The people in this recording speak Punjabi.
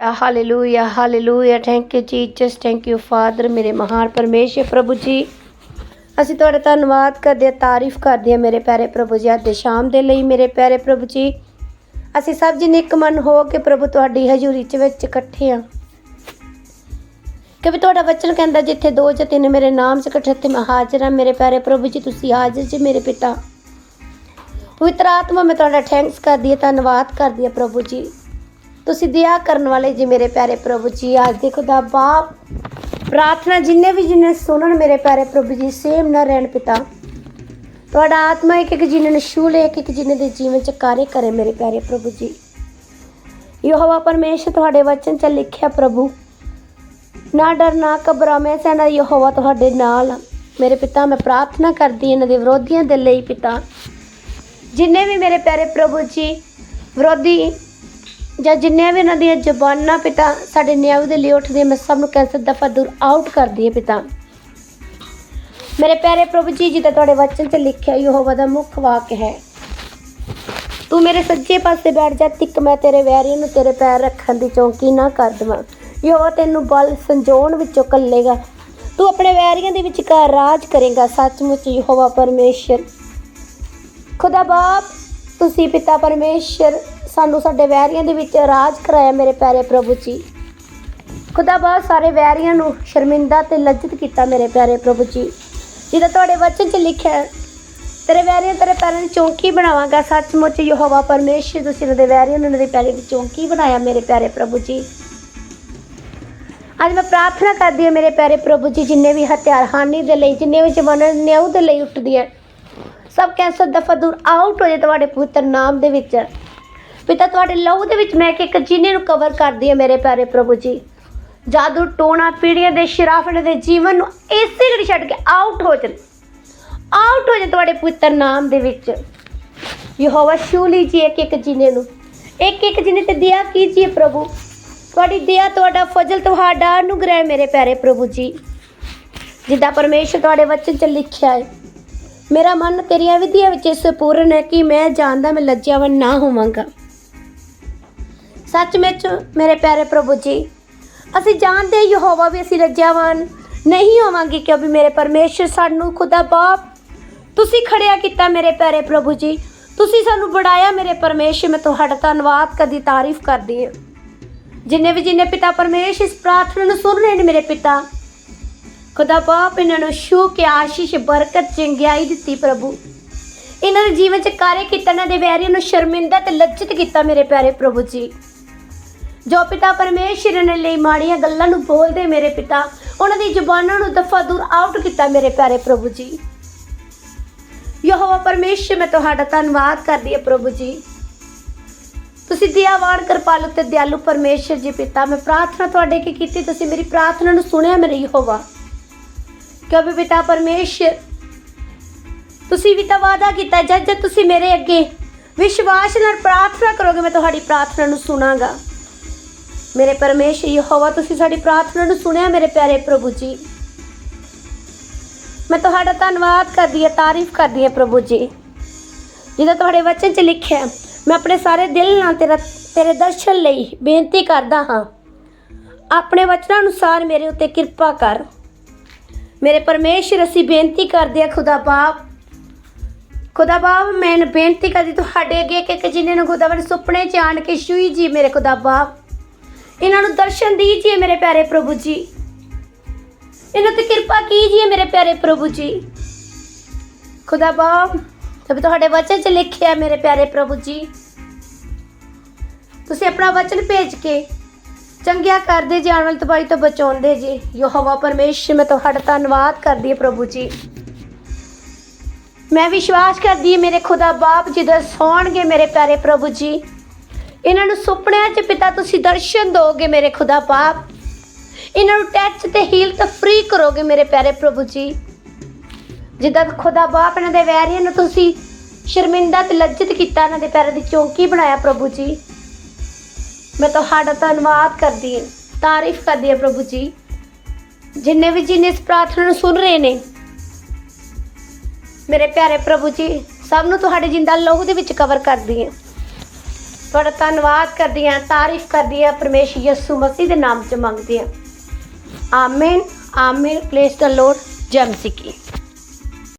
Hallelujah hallelujah thank you Jesus thank you father ਮੇਰੇ ਮਹਾਨ ਪਰਮੇਸ਼ਰ, ਪ੍ਰਭੂ ਜੀ। ਅਸੀਂ ਤੁਹਾਡਾ ਧੰਨਵਾਦ ਕਰਦੇ ਹਾਂ, ਤਾਰੀਫ ਕਰਦੇ ਹਾਂ ਮੇਰੇ ਪਿਆਰੇ ਪ੍ਰਭੂ ਜੀ, ਅੱਜ ਸ਼ਾਮ ਦੇ ਲਈ ਮੇਰੇ ਪਿਆਰੇ ਪ੍ਰਭੂ ਜੀ। ਅਸੀਂ ਸਭ ਜੀ ਇੱਕ ਮਨ ਹੋ ਕੇ ਪ੍ਰਭੂ ਤੁਹਾਡੀ ਹਜ਼ੂਰੀ ਚ ਵਿੱਚ ਇਕੱਠੇ ਹਾਂ। ਕਿ ਵੀ ਤੁਹਾਡਾ ਵਚਨ ਕਹਿੰਦਾ, ਜਿੱਥੇ ਦੋ ਜਾਂ ਤਿੰਨ ਮੇਰੇ ਨਾਮ 'ਚ ਇਕੱਠੇ ਤੇ ਮੈਂ ਹਾਜ਼ਰ ਹਾਂ। ਮੇਰੇ ਪਿਆਰੇ ਪ੍ਰਭੂ ਜੀ, ਤੁਸੀਂ ਹਾਜ਼ਰ ਜੀ ਮੇਰੇ ਪਿਤਾ। ਪਵਿੱਤਰ ਆਤਮਾ, ਮੈਂ ਤੁਹਾਡਾ ਥੈਂਕਸ ਕਰਦੀ ਹਾਂ, ਧੰਨਵਾਦ ਕਰਦੀ ਹਾਂ ਪ੍ਰਭੂ ਜੀ। ਤੁਸੀਂ ਦਇਆ ਕਰਨ ਵਾਲੇ ਜੀ ਮੇਰੇ ਪਿਆਰੇ ਪ੍ਰਭੂ ਜੀ, ਅੱਜ ਦੇ ਖੁਦਾ ਬਾਪ ਪ੍ਰਾਰਥਨਾ ਜਿੰਨੇ ਵੀ ਜਿੰਨੇ ਸੁਣਨ ਮੇਰੇ ਪਿਆਰੇ ਪ੍ਰਭੂ ਜੀ, ਸੇਮ ਨਾ ਰਹਿਣ ਪਿਤਾ। ਤੁਹਾਡਾ ਆਤਮਾ ਇੱਕ ਇੱਕ ਜਿੰਨੇ ਨੂੰ ਛੂ ਲੈ ਇੱਕ ਇੱਕ ਜਿੰਨੇ ਦੇ ਜੀਵਨ ਚ ਕਾਰੇ ਕਰੇ ਮੇਰੇ ਪਿਆਰੇ ਪ੍ਰਭੂ ਜੀ। ਯਹੋਵਾ ਪਰਮੇਸ਼ਰ, ਤੁਹਾਡੇ ਵਚਨ ਚ ਲਿਖਿਆ ਪ੍ਰਭੂ, ਨਾ ਡਰ, ਨਾ ਘਬਰਾ ਮੈਂ ਸੈਨਾ ਯਹੋਵਾ ਤੁਹਾਡੇ ਨਾਲ ਮੇਰੇ ਪਿਤਾ, ਮੈਂ ਪ੍ਰਾਰਥਨਾ ਕਰਦੀ ਇਹਨਾਂ ਦੇ ਵਿਰੋਧੀਆਂ ਦੇ ਲਈ ਪਿਤਾ। ਜਿੰਨੇ ਵੀ ਮੇਰੇ ਪਿਆਰੇ ਪ੍ਰਭੂ ਜੀ, ਵਿਰੋਧੀ ਜਾਂ ਜਿੰਨੇ ਵੀ ਉਹਨਾਂ ਦੀਆਂ ਜ਼ਬਾਨਾਂ ਪਿਤਾ ਸਾਡੇ ਨਿਆਂ ਦੇ ਲਈ ਉੱਠਦੇ, ਮੈਂ ਸਭ ਨੂੰ ਕੈਂਸਰ ਦਫਾ ਦੂਰ ਆਊਟ ਕਰਦੀ ਹੈ ਪਿਤਾ। ਮੇਰੇ ਪਿਆਰੇ ਪ੍ਰਭੂ ਜੀ, ਜਿੱਦਾਂ ਤੁਹਾਡੇ ਵਚਨ 'ਚ ਲਿਖਿਆ, ਯਹੋਵਾ ਦਾ ਮੁੱਖ ਵਾਕ ਹੈ। ਤੂੰ ਮੇਰੇ ਸੱਜੇ ਪਾਸੇ ਬੈਠ ਜਾ, ਤਿੱਕ ਮੈਂ ਤੇਰੇ ਵੈਰੀਆਂ ਨੂੰ ਤੇਰੇ ਪੈਰ ਰੱਖਣ ਦੀ ਚੌਂਕੀ ਨਾ ਕਰ ਦੇਵਾਂ। ਯਹੋਵਾ ਤੈਨੂੰ ਬਲ ਸੰਜੋਣ ਵਿੱਚੋਂ ਕੱਲੇਗਾ। ਤੂੰ ਆਪਣੇ ਵੈਰੀਆਂ ਦੇ ਵਿਚਕਾਰ ਰਾਜ ਕਰੇਗਾ, ਸੱਚਮੁੱਚ ਯਹੋਵਾ ਪਰਮੇਸ਼ਰ। ਖੁਦਾ ਬਾਪ, ਤੁਸੀਂ ਪਿਤਾ ਪਰਮੇਸ਼ਰ ਸਾਨੂੰ ਸਾਡੇ ਵੈਰੀਆਂ ਦੇ ਵਿੱਚ ਰਾਜ ਕਰਾਇਆ ਮੇਰੇ ਪਿਆਰੇ ਪ੍ਰਭੂ ਜੀ। ਖੁਦਾ ਬਾਪ ਸਾਰੇ ਵੈਰੀਆਂ ਨੂੰ ਸ਼ਰਮਿੰਦਾ ਤੇ ਲੱਜਤ ਕੀਤਾ ਮੇਰੇ ਪਿਆਰੇ ਪ੍ਰਭੂ ਜੀ। ਜਿਹਦਾ ਤੁਹਾਡੇ ਵਚਨ 'ਚ ਲਿਖਿਆ ਤੇਰੇ ਵੈਰੀਆਂ ਤੇਰੇ ਪੈਰਾਂ ਦੀ ਚੌਂਕੀ ਬਣਾਵਾਂਗਾ, ਸੱਚਮੁੱਚ ਯਹੋਵਾ ਪਰਮੇਸ਼ਰ, ਤੁਸੀਂ ਉਹਨਾਂ ਵੈਰੀਆਂ ਨੂੰ ਉਹਨਾਂ ਦੇ ਪੈਰਾਂ ਦੀ ਚੌਂਕੀ ਬਣਾਇਆ ਮੇਰੇ ਪਿਆਰੇ ਪ੍ਰਭੂ ਜੀ। ਅੱਜ ਮੈਂ ਪ੍ਰਾਰਥਨਾ ਕਰਦੀ ਹਾਂ ਮੇਰੇ ਪਿਆਰੇ ਪ੍ਰਭੂ ਜੀ, ਜਿੰਨੇ ਵੀ ਹਥਿਆਰ ਹਾਨੀ ਦੇ ਲਈ, ਜਿੰਨੇ ਵੀ ਜਵਾਨਾਂ ਨਿਆਉ ਦੇ ਲਈ ਉੱਠਦੀ ਹੈ, ਸਭ ਕੈਂਸਰ ਦਫਾ ਦੂਰ ਆਊਟ ਹੋ ਜਾਏ ਤੁਹਾਡੇ ਪਵਿੱਤਰ ਨਾਮ ਦੇ ਵਿੱਚ। ਪਿਤਾ ਤੁਹਾਡੇ ਲਹੂ ਦੇ ਵਿੱਚ ਮੈਂ ਇੱਕ ਇੱਕ ਜੀਨੇ ਨੂੰ ਕਵਰ ਕਰਦੀ ਹਾਂ ਮੇਰੇ ਪਿਆਰੇ ਪ੍ਰਭੂ ਜੀ। ਜਾਦੂ ਟੋਣਾ ਪੀੜੀਆਂ ਦੇ ਸ਼ਰਾਫਣ ਦੇ ਜੀਵਨ ਨੂੰ ਇਸੇ ਘੜੀ ਛੱਡ ਕੇ ਆਊਟ ਹੋ ਜਾਣ। ਆਊਟ ਹੋ ਜਾਣ ਤੁਹਾਡੇ ਪਵਿੱਤਰ ਨਾਮ ਦੇ ਵਿੱਚ। ਯਹੋਵਾ ਸ਼ੂਲੀ ਜੀ, ਇੱਕ ਇੱਕ ਜੀਨੇ ਨੂੰ। ਇੱਕ ਇੱਕ ਜੀਨੇ ਤੇ ਦਇਆ ਕੀਜੀਏ ਪ੍ਰਭੂ? ਤੁਹਾਡੀ ਦਇਆ ਤੁਹਾਡਾ ਫਜ਼ਲ, ਤੁਹਾਡਾ ਅਨੁਗ੍ਰਹਿ ਮੇਰੇ ਪਿਆਰੇ ਪ੍ਰਭੂ ਜੀ। ਜਿੱਦਾਂ ਪਰਮੇਸ਼ਰ ਤੁਹਾਡੇ ਵਚਨ 'ਚ ਲਿਖਿਆ ਹੈ, ਮੇਰਾ ਮਨ ਤੇਰੀਆਂ ਵਿਧੀਆਂ ਵਿੱਚ ਇਸ ਪੂਰਨ ਹੈ ਕਿ ਮੈਂ ਜਾਣਦਾ ਮੈਂ ਲੱਜਿਆਵਨ ਨਾ ਹੋਵਾਂਗਾ। ਸੱਚ ਮੇਰੇ ਪਿਆਰੇ ਪ੍ਰਭੂ ਜੀ, ਅਸੀਂ ਜਾਣਦੇ ਹਾਂ ਯਹੋਵਾ ਵੀ ਅਸੀਂ ਲੱਜਿਆਵਨ ਨਹੀਂ ਹੋਵਾਂਗੇ ਕਿਉਂਕਿ ਮੇਰੇ ਪਰਮੇਸ਼ਰ ਸਾਨੂੰ ਖੁਦਾ ਬਾਪ। ਤੁਸੀਂ ਖੜਿਆ ਕੀਤਾ ਮੇਰੇ ਪਿਆਰੇ ਪ੍ਰਭੂ ਜੀ, ਤੁਸੀਂ ਸਾਨੂੰ ਬੜਾਇਆ ਮੇਰੇ ਪਰਮੇਸ਼ਰ, ਮੈਂ ਤੁਹਾਡਾ ਧੰਨਵਾਦ ਕਰਦੀ, ਤਾਰੀਫ ਕਰਦੀ ਹਾਂ। ਜਿੰਨੇ ਵੀ ਜਿੰਨੇ ਪਿਤਾ ਪਰਮੇਸ਼ਰ ਇਸ ਪ੍ਰਾਰਥਨਾ ਨੂੰ ਸੁਣ ਰਹੇ ਨੇ ਮੇਰੇ ਪਿਤਾ, ਖੁਦਾ ਬਾਪ ਇਹਨਾਂ ਨੂੰ ਸ਼ੂ ਕੇ ਆਸ਼ੀਸ਼, ਬਰਕਤ, ਚੰਗਿਆਈ ਦਿੱਤੀ ਪ੍ਰਭੂ। ਇਹਨਾਂ ਦੇ ਜੀਵਨ ਚ ਕਾਰੇ ਕੀਤਾ, ਇਹਨਾਂ ਦੇ ਵੈਰੀਆਂ ਨੂੰ ਸ਼ਰਮਿੰਦਾ ਤੇ ਲੱਜਿਤ ਕੀਤਾ ਮੇਰੇ ਪਿਆਰੇ ਪ੍ਰਭੂ ਜੀ। ਜੋ ਪਿਤਾ ਪਰਮੇਸ਼ਰ ਨੇ ਲਈ ਮਾੜੀਆਂ ਗੱਲਾਂ ਨੂੰ ਬੋਲਦੇ ਮੇਰੇ ਪਿਤਾ, ਉਹਨਾਂ ਦੀ ਜ਼ੁਬਾਨਾਂ ਨੂੰ ਦਫਾ ਦੂਰ ਆਊਟ ਕੀਤਾ ਮੇਰੇ ਪਿਆਰੇ ਪ੍ਰਭੂ ਜੀ। ਯਹੋਵਾ ਪਰਮੇਸ਼ਰ, ਮੈਂ ਤੁਹਾਡਾ ਧੰਨਵਾਦ ਕਰਦੀ ਹਾਂ ਪ੍ਰਭੂ ਜੀ। ਤੁਸੀਂ ਦਿਆਵਾਨ ਕਿਰਪਾਲੂ ਤੇ ਦਿਆਲੂ ਪਰਮੇਸ਼ਰ ਜੀ ਪਿਤਾ, ਮੈਂ ਪ੍ਰਾਰਥਨਾ ਤੁਹਾਡੇ ਕੀ ਕੀਤੀ, ਤੁਸੀਂ ਮੇਰੀ ਪ੍ਰਾਰਥਨਾ ਨੂੰ ਸੁਣਿਆ ਮੇਰੇ ਯਹੋਵਾ। ਕਿਉਂਕਿ ਪਿਤਾ ਪਰਮੇਸ਼ਰ, ਤੁਸੀਂ ਵੀ ਤਾਂ ਵਾਅਦਾ ਕੀਤਾ, ਜਦ ਜਦ ਤੁਸੀਂ ਮੇਰੇ ਅੱਗੇ ਵਿਸ਼ਵਾਸ ਨਾਲ ਪ੍ਰਾਰਥਨਾ ਕਰੋਗੇ, ਮੈਂ ਤੁਹਾਡੀ ਪ੍ਰਾਰਥਨਾ ਨੂੰ ਸੁਣਾਂਗਾ। ਮੇਰੇ ਪਰਮੇਸ਼ਰ ਯਹੋਵਾ, ਤੁਸੀਂ ਸਾਡੀ ਪ੍ਰਾਰਥਨਾ ਨੂੰ ਸੁਣਿਆ ਮੇਰੇ ਪਿਆਰੇ ਪ੍ਰਭੂ ਜੀ? ਮੈਂ ਤੁਹਾਡਾ ਧੰਨਵਾਦ ਕਰਦੀ ਹਾਂ, ਤਾਰੀਫ ਕਰਦੀ ਹਾਂ ਪ੍ਰਭੂ ਜੀ। ਜਿਹਦਾ ਤੁਹਾਡੇ ਵਚਨ 'ਚ ਲਿਖਿਆ ਮੈਂ ਆਪਣੇ ਸਾਰੇ ਦਿਲ ਨਾਲ ਤੇਰਾ, ਤੇਰੇ ਦਰਸ਼ਨ ਲਈ ਬੇਨਤੀ ਕਰਦਾ ਹਾਂ। ਆਪਣੇ ਵਚਨਾਂ ਅਨੁਸਾਰ ਮੇਰੇ ਉੱਤੇ ਕਿਰਪਾ ਕਰ। ਮੇਰੇ ਪਰਮੇਸ਼ਰ, ਅਸੀਂ ਬੇਨਤੀ ਕਰਦੇ ਆ ਖੁਦਾ ਬਾਪ। ਖੁਦਾ ਬਾਪ, ਮੈਂ ਬੇਨਤੀ ਕਰਦੀ ਤੁਹਾਡੇ ਅੱਗੇ ਕਿ ਕਿ ਜਿਨ੍ਹਾਂ ਨੂੰ ਖੁਦਾ ਬੜੇ ਸੁਪਨੇ ਚ ਆਣ ਕੇ ਛੂਈ ਜੀ ਮੇਰੇ ਖੁਦਾ ਬਾਪ। ਇਹਨਾਂ ਨੂੰ ਦਰਸ਼ਨ ਦੀਜੀਏ ਮੇਰੇ ਪਿਆਰੇ ਪ੍ਰਭੂ ਜੀ। ਇਹਨਾਂ ਤੇ ਕਿਰਪਾ ਕੀਜੀਏ ਮੇਰੇ ਪਿਆਰੇ ਪ੍ਰਭੂ ਜੀ। ਖੁਦਾ ਬਾਪ ਤਬ ਤੁਹਾਡੇ ਵਚਨ ਚ ਲਿਖਿਆ ਮੇਰੇ ਪਿਆਰੇ ਪ੍ਰਭੂ ਜੀ। ਤੁਸੀਂ ਆਪਣਾ ਵਚਨ ਭੇਜ ਕੇ ਚੰਗਿਆ ਕਰਦੇ ਜੀ ਆਉਣ ਵਾਲੀ ਤਬਾਈ ਤੋਂ ਬਚਾਉਂਦੇ ਜੀ। ਯਹੋਵਾ ਪਰਮੇਸ਼ਰ, ਮੈਂ ਤੁਹਾਡਾ ਧੰਨਵਾਦ ਕਰਦੀ ਹਾਂ ਪ੍ਰਭੂ ਜੀ। ਮੈਂ ਵਿਸ਼ਵਾਸ ਕਰਦੀ ਹਾਂ ਮੇਰੇ ਖੁਦਾ ਬਾਪ ਜੀ ਦਾ ਸੌਣਗੇ ਮੇਰੇ ਪਿਆਰੇ ਪ੍ਰਭੂ ਜੀ। ਇਹਨਾਂ ਨੂੰ ਸੁਪਨਿਆਂ 'ਚ ਪਿਤਾ ਤੁਸੀਂ ਦਰਸ਼ਨ ਦੋਗੇ ਮੇਰੇ ਖੁਦਾ ਬਾਪ ਇਹਨਾਂ ਨੂੰ ਟੈਚ ਤੇ ਹੀਲ ਤੇ ਫ੍ਰੀ ਕਰੋਗੇ ਮੇਰੇ ਪਿਆਰੇ ਪ੍ਰਭੂ ਜੀ। ਜਿੱਦਾਂ ਖੁਦਾ ਬਾਪ ਇਹਨਾਂ ਦੇ ਵੈਰੀਆਂ ਨੂੰ ਤੁਸੀਂ ਸ਼ਰਮਿੰਦਾ ਤੇ ਲੱਜਿਤ ਕੀਤਾ, ਇਹਨਾਂ ਦੇ ਪੈਰਾਂ ਦੀ ਚੌਂਕੀ ਬਣਾਇਆ ਪ੍ਰਭੂ ਜੀ। ਮੈਂ ਤੁਹਾਡਾ ਧੰਨਵਾਦ ਕਰਦੀ ਹਾਂ, ਤਾਰੀਫ ਕਰਦੀ ਹਾਂ ਪ੍ਰਭੂ ਜੀ। ਜਿੰਨੇ ਵੀ ਜਿਨੇ ਇਸ ਪ੍ਰਾਰਥਨਾ ਨੂੰ ਸੁਣ ਰਹੇ ਨੇ, ਮੇਰੇ ਪਿਆਰੇ ਪ੍ਰਭੂ ਜੀ, ਸਭ ਨੂੰ ਤੁਹਾਡੇ ਜਿੰਦਾ ਲਹੂ ਦੇ ਵਿੱਚ ਕਵਰ ਕਰਦੀ ਹਾਂ। ਤੁਹਾਡਾ ਧੰਨਵਾਦ ਕਰਦੀ ਹਾਂ, ਤਾਰੀਫ ਕਰਦੀ ਹਾਂ ਪਰਮੇਸ਼ ਯਿਸੂ ਮਸੀਹ ਦੇ ਨਾਮ 'ਚ ਮੰਗਦੀ ਹਾਂ। ਆਮੀਨ ਆਮੀਨ ਪਲੇਸ ਦਾ ਲੋਡ ਜਮ ਸਿੱਕੀ